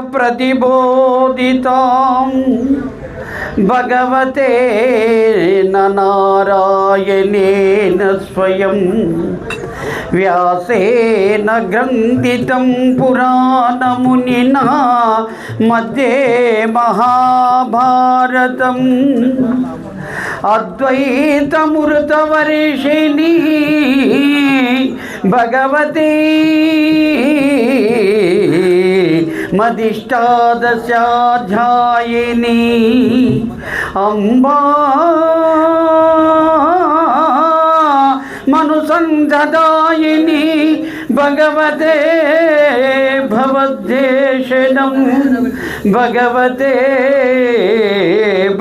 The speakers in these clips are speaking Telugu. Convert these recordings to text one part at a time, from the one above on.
प्रतिबोधितां भगवते न नारायणेन स्वयं व्यासेन ग्रन्थितं पुराणमुनिना मध्ये महाभारतम् अद्वैतमृतवर्षिणी भगवती మదిష్టాదశాధ్యాయిని అంబా మనుసంధదాయిని భగవతే భవద్దేశనం భగవతే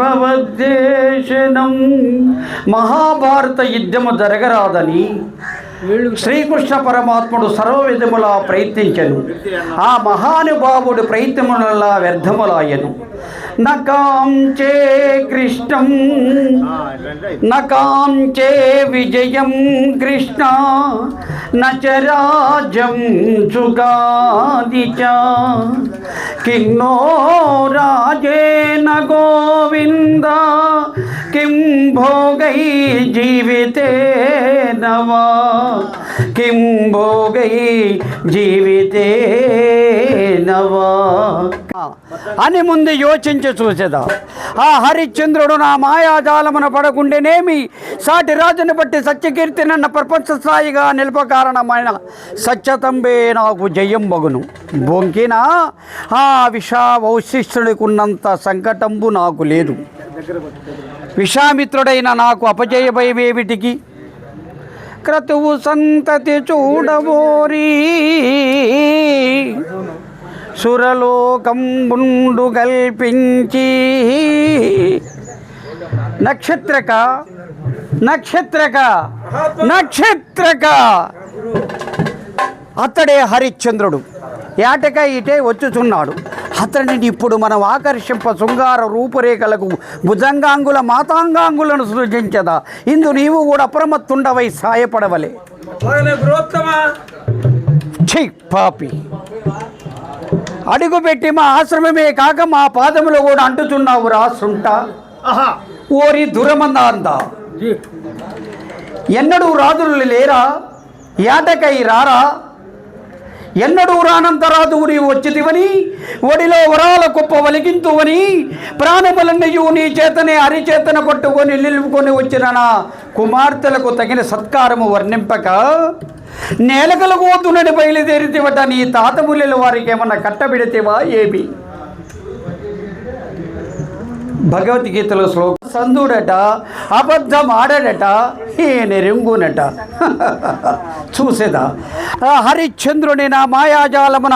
భవద్దేశనం. మహాభారత యుద్ధము జరగరాదని శ్రీకృష్ణ పరమాత్ముడు సర్వవిధములా ప్రయత్నించను. ఆ మహానుభావుడు ప్రయత్నములలా వ్యర్థములాయను. నకాంచే కృష్ణం నకాంచే విజయం కృష్ణ నచరాజం సుగాది చ కిన్నో రాజేన గోవింద కిం భోగై జీవితే నవా కిం భోగై జీవితే నవా అని ముందు యోచించి చూసేదా. ఆ హరిశ్చంద్రుడు నా మాయాజాలమున పడకుండేనేమి? సాటి రాజుని బట్టి సత్యకీర్తి నన్న ప్రపంచ స్థాయిగా నిలప కారణమైన సత్యతంబే నాకు జయం బగును బొంకినా ఆ విషా వౌశిష్ఠుడికి ఉన్నంత సంకటంబు నాకు లేదు. విషామిత్రుడైన నాకు అపజయభయమేమిటికి? క్రతువు సంతతి చూడబోరీ సురలోకంబుండు కల్పించి. నక్షత్రక నక్షత్రక నక్షత్రక. అతడే హరిశ్చంద్రుడు. ఏటక ఇటే వచ్చుచున్నాడు. అతడిని ఇప్పుడు మనం ఆకర్షింప శృంగార రూపురేఖలకు భుజంగాంగుల మాతాంగాంగులను సృజించదా. ఇందు నీవు కూడా అప్రమత్తుండవై సాయపడవలే. ఛీ పాపి. అడుగుపెట్టి మా ఆశ్రమమే కాక మా పాదములో కూడా అంటుతున్నావు రా సుంట ఓరి దురమందాంత ఎన్నడూ రాజులు లేరా? ఏటకై రారా? ఎన్నడూ రానంత నీవు వచ్చితివని ఒడిలో వరాల కుప్ప వలిగింతువని ప్రాణములన్నయు నీ చేతనే అరిచేతన పట్టుకొని నిలుపుకొని వచ్చిన నా కుమార్తెలకు తగిన సత్కారము వర్ణింపక నేలకల గోతునని బయలుదేరితివట నీ తాతముల వారికి ఏమన్నా కట్టబెడితేవా ఏమి? భగవద్గీతలో శ్లోక సందుడట అబద్ధం ఆడడట నెరుంగునట చూసేదా? హరిశ్చంద్రుని నా మాయాజాలమున.